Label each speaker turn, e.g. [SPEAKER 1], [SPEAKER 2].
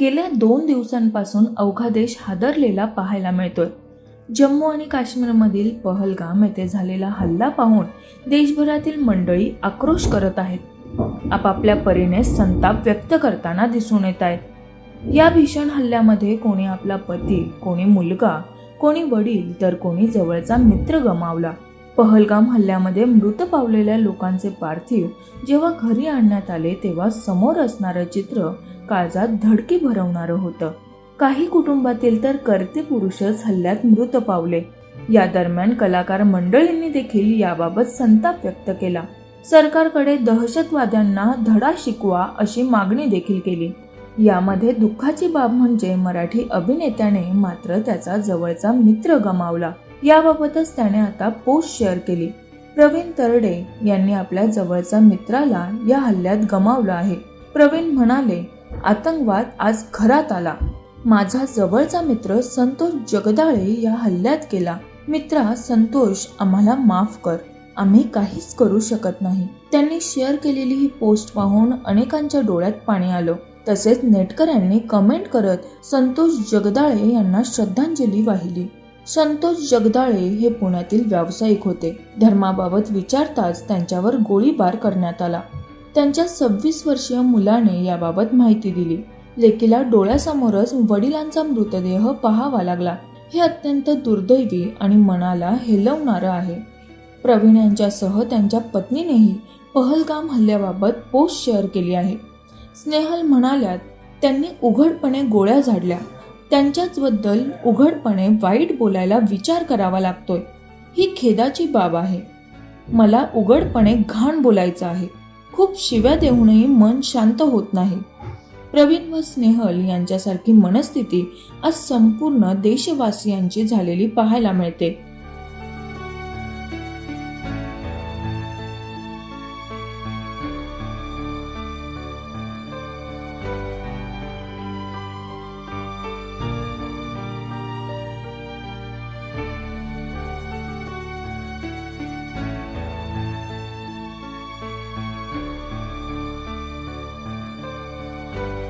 [SPEAKER 1] गेल्या दोन दिवसांपासून अवघा देश हादरलेला पाहायला मिळतोय. जम्मू आणि काश्मीरमधील पहलगाम येथे झालेला हल्ला पाहून देशभरातील मंडळी आक्रोश करत आहेत. आपापल्या परीने संताप व्यक्त करताना दिसून येत आहेत या भीषण हल्ल्यामध्ये कोणी आपला पती कोणी मुलगा कोणी वडील तर कोणी जवळचा मित्र गमावला. पहलगाम हल्ल्यामध्ये मृत पावलेल्या लोकांचे पार्थिव जेव्हा घरी आणण्यात आले तेव्हा समोर असणारं चित्र काळजात धडकी भरवणारं होतं. काही कुटुंबातील तर करते पुरुषच हल्ल्यात मृत पावले. या दरम्यान कलाकार मंडळींनी देखील याबाबत संताप व्यक्त केला. सरकारकडे दहशतवाद्यांना धडा शिकवा अशी मागणी देखील केली. यामध्ये दुःखाची बाब म्हणजे मराठी अभिनेत्याने मात्र त्याचा जवळचा मित्र गमावला. याबाबतच त्याने आता पोस्ट शेअर केली. प्रवीण तरडे यांनी आपल्या जवळच्या मित्राला या हल्ल्यात गमावलं आहे. प्रवीण म्हणाले आतंकवाद आज घरात आला. माझा जवळचा मित्र संतोष जगदाळे या हल्ल्यात गेला. मित्रा संतोष आम्हाला माफ कर. आम्ही काहीच करू शकत नाही. त्यांनी शेअर केलेली ही पोस्ट पाहून अनेकांच्या डोळ्यात पाणी आलं. तसेच नेटकऱ्यांनी कमेंट करत संतोष जगदाळे यांना श्रद्धांजली वाहिली. संतोष जगदाळे हे पुण्यातील व्यावसायिक होते. धर्माबाबत विचारताच त्यांच्यावर गोळीबार करण्यात आला. त्यांच्या सव्वीस वर्षीय मुलाने याबाबत माहिती दिली. लेकीला डोळ्यासमोरच वडिलांचा मृतदेह पाहावा लागला. हे अत्यंत दुर्दैवी आणि मनाला हेलवणारं आहे. प्रवीण यांच्यासह त्यांच्या पत्नीनेही पहलगाम हल्ल्याबाबत पोस्ट शेअर केली आहे. स्नेहल म्हणाल्यात त्यांनी उघडपणे गोळ्या झाडल्या. त्यांच्याचबद्दल उघडपणे वाईट बोलायला विचार करावा लागतोय. ही खेदाची बाब आहे. मला उघडपणे घाण बोलायचं आहे. खूप शिव्या देऊनही मन शांत होत नाही. प्रवीण व स्नेहल यांच्यासारखी मनस्थिती आज संपूर्ण देशवासियांची झालेली पाहायला मिळते.
[SPEAKER 2] you